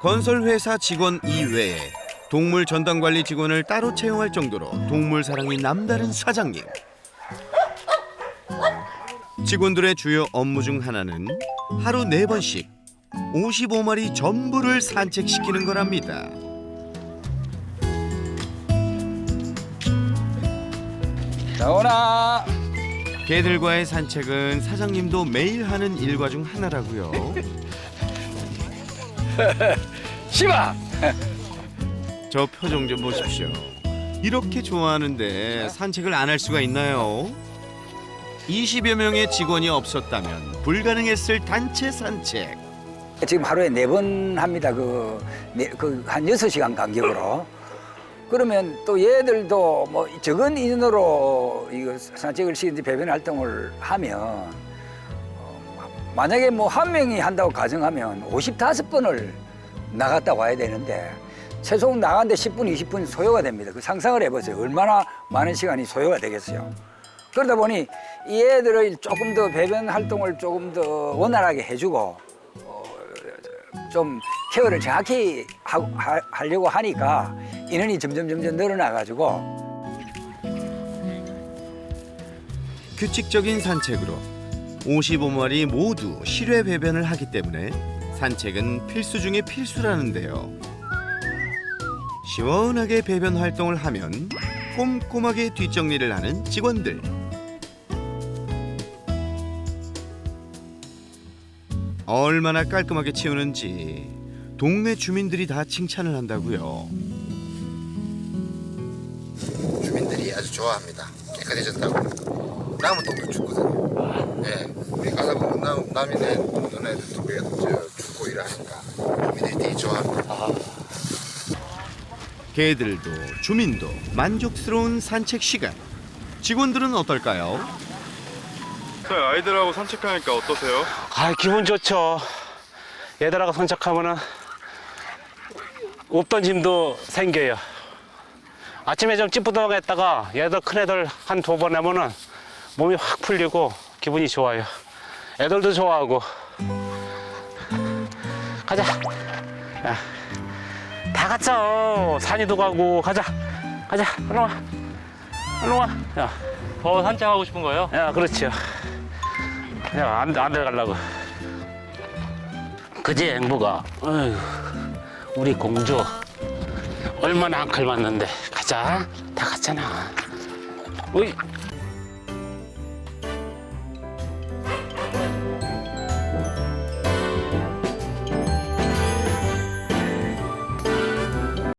건설회사 직원 이외에 동물 전담관리 직원을 따로 채용할 정도로 동물 사랑이 남다른 사장님. 직원들의 주요 업무 중 하나는 하루 네번씩 55마리 전부를 산책시키는 거랍니다. 나오나 개들과의 산책은 사장님도 매일 하는 일과 중 하나라고요. 시바 저 표정 좀 보십시오. 이렇게 좋아하는데 산책을 안 할 수가 있나요? 20여 명의 직원이 없었다면 불가능했을 단체 산책. 지금 하루에 네 번 합니다. 그, 네, 그, 한 여섯 시간 간격으로. 그러면 또 얘들도 뭐 적은 인원으로 이거 산책을 시키는데 배변 활동을 하면 어, 만약에 뭐 한 명이 한다고 가정하면 55번을 나갔다 와야 되는데 최소 나가는데 10분, 20분 소요가 됩니다. 그 상상을 해보세요. 얼마나 많은 시간이 소요가 되겠어요. 그러다 보니 이 애들을 조금 더 배변 활동을 조금 더 원활하게 해주고 좀 케어를 정확히 하, 하, 하려고 하니까 인원이 점점 점점 늘어나가지고 규칙적인 산책으로 55마리 모두 실외 배변을 하기 때문에 산책은 필수 중의 필수라는데요. 시원하게 배변 활동을 하면 꼼꼼하게 뒷정리를 하는 직원들. 얼마나 깔끔하게 치우는지 동네 주민들이 다 칭찬을 한다고요. 주민들이 아주 좋아합니다. 깨끗해졌다고. 남은 똥도 죽거든요. 예. 우리 가다 보면 남, 남이네 너네들도 왜 저, 죽고 일하니까 주민들이 되게 좋아합니다. 개들도 주민도 만족스러운 산책 시간. 직원들은 어떨까요? 저 아이들하고 산책하니까 어떠세요? 아, 기분 좋죠. 얘들하고 산책하면은 없던 짐도 생겨요. 아침에 좀 찌뿌둥했다가 얘들 큰 애들 한 두 번 하면은 몸이 확 풀리고 기분이 좋아요. 애들도 좋아하고. 가자. 야, 다 갔어. 산이도 가고 가자. 가자. 일로 와. 일로 와. 야, 더 산책하고 싶은 거예요? 야, 그렇죠. 야, 안, 안 들어가려고. 그지, 행복아. 어휴, 우리 공주. 얼마나 안 칼맞는데. 가자. 다 갔잖아. 어이,